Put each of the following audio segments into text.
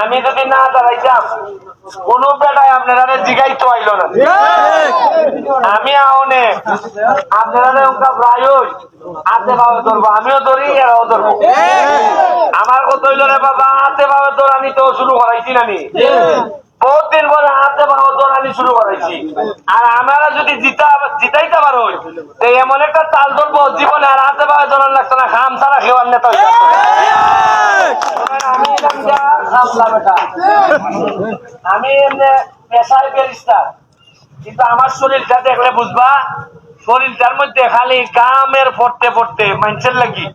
আমি যদি না দাঁড়াইতাম কোন বেটায় আপনারা জিগাইতো আইল না। আমি আওনে আপনারা ওটা প্রায়ই হাতে ভাবে ধরবো আমিও ধরি এরাও ধরবো। আমার কথা হইল রে বাবা হাতে ভাবে ধরানি তো শুরু করাইছি না নি বহুত দিন পরে হাতে ভাবে ধরানি শুরু করাইছি। আর আমরা যদি জিতা জিতাইতে পারো তো এমন একটা তাল ধরবো জীবনে আর হাতে ভাবে ধরান লাগতো না খাম ছাড়া খেওয়ার নেতা। আমি এলাম যা খামলা বেটা আমি এমনি পেশায় বেরিস্টার কিন্তু আমার শরীরটা দেখলে বুঝবা শরীরটার মধ্যে খালি কামের পড়তে পড়তে মানুষের লাগি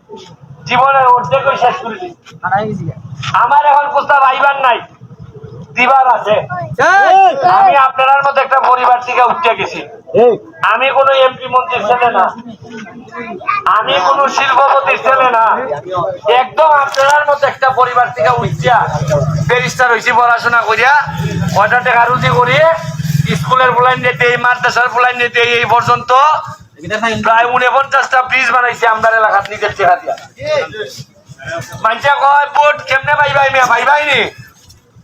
জীবনের অর্ধেক শেষ করে দিই আমার এখন কোথাও ভাইবার নাই। দিবার আছে। আমি আপনার মতো একটা পরিবার থেকে উঠে গেছি। আমি কোনো এমপি মন্ত্রীর ছেলে না। আমি কোনো শিল্পপতির ছেলে না। একদম আপনার মতো একটা পরিবার থেকে উঠিয়া ব্যারিস্টার হয়েছি পড়াশোনা করিয়া কয়টা টাকা রুজি করিয়ে স্কুলের ফুলাই নিতে এই মাদ্রাসার ফুলাই নিতে এই পর্যন্ত প্রায় উনপঞ্চাশটা ব্রিজ বানাইছে আমার এলাকার নিজের টেকা দিয়া। মানুষে কয় বোট কেমনে পাই ভাই মিয়া? ভাই ভাই নি?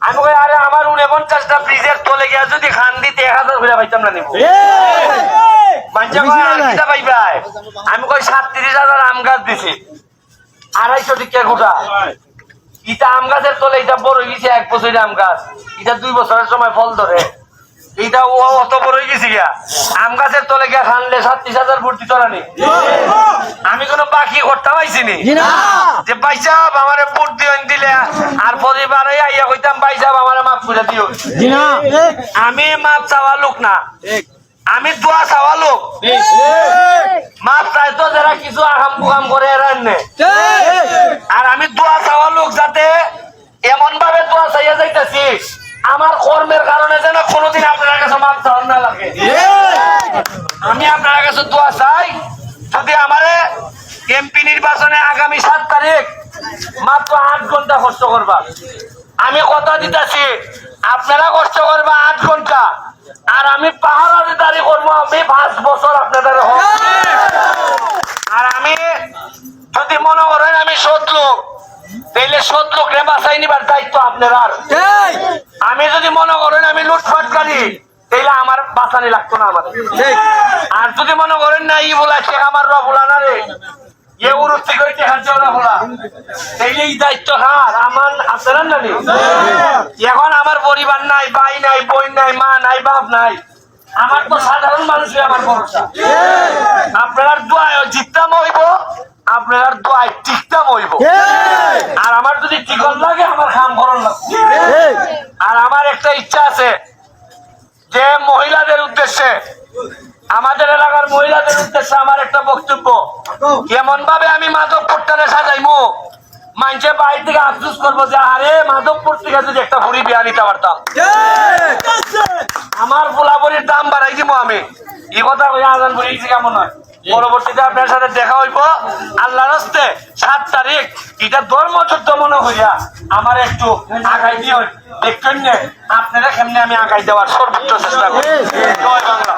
আমি কই আরে আমার উনপঞ্চাশটা ব্রিজের তলে গিয়া যদি খান দিতে এক হাজার ঘুরে পাইতাম না নিব। আমি কই সাতত্রিশ হাজার আম গাছ দিছি। আড়াইশো টিকা গোটা। ইটা আম গাছের তলে এটা বড় গেছে এক বছরের আম গাছ। এটা দুই বছরের সময় ফল ধরে। এইটা ও অত বড় গেছে গিয়া। আম গাছের তলে গিয়া খানলে সাতত্রিশ হাজার ভর্তি চড়ানি আমি কোনো বাকি করতে পাইছি নি। যে পাইসাব আমারে ভোট দিলে। আর পরিবারে আইয়া কইতাম পাইসাব আমারে মাফ করে দিও। আমি মাপ চাওয়া লোক না। আমি দোয়া চাওয়া লোক। মাপ চাই তো যারা কিছু আহাম কুহাম করে এরা আর আমি দোয়া চাওয়া লোক যাতে এমন ভাবে দোয়া চাইয়া যাইতেছি আমার কর্মের কারণে যেন কোনোদিন আপনার কাছে মাপ চাওয়ার না লাগে। আমি আপনার কাছে দোয়া চাই যদি আমারে এমপি নির্বাচনে আগামী সাত তারিখ মাত্র আট ঘণ্টা কষ্ট করবা। আমি কথা দিতেছি আপনারা কষ্ট করবা আট ঘণ্টা। আর আমি পাহাড়ি দাঁড়ি করব আমি পাঁচ বছর আপনাদের আর আমি যদি মনে করেন আমি লোক তাইলে রে বাঁচাই নিবার দায়িত্ব আপনার আর আমি যদি মনে করেন আমি লুটপাটকারী তাইলে আমার বাঁচানি লাগতো না আমাদের আর যদি মনে করেন না ই বলা সে আমার রা বলা না রে এই দায়িত্ব নি এখন নাই নাই নাই, মা নাই, বাপ নাই। আপনার দোয়ায় জিততাম হইব, আপনার দোয়ায় টিকতাম হইব। আর আমার যদি টিকন লাগে, আমার খাম ভরণ লাগবে। আর আমার একটা ইচ্ছা আছে যে মহিলাদের উদ্দেশ্যে আমাদের এলাকার মহিলাদের উদ্দেশ্যে আমার একটা বক্তব্য। এমন ভাবে আমি মাধবপুরটারে সাজাইমু? মানুষের বাড়ি থেকে আফসুস করব যে আরে মাধবপুর থেকে যদি একটা ভুড়ি বিয়া নিতে পারতাম। আমার ফুলাবরির দাম বাড়াই দিব আমি। এই কথা আজান ভুড়ি কেমন হয়? পরবর্তীতে আপনার সাথে দেখা হইব। আল্লাহ হস্তে সাত তারিখ এটা ধর্ম যুদ্ধ মনে হইয়া আমার একটু আগাই দিও। দেখবেন আপনারা কেমনে আমি আগাই দেওয়ার সর্বোচ্চ চেষ্টা করি। জয় বাংলা।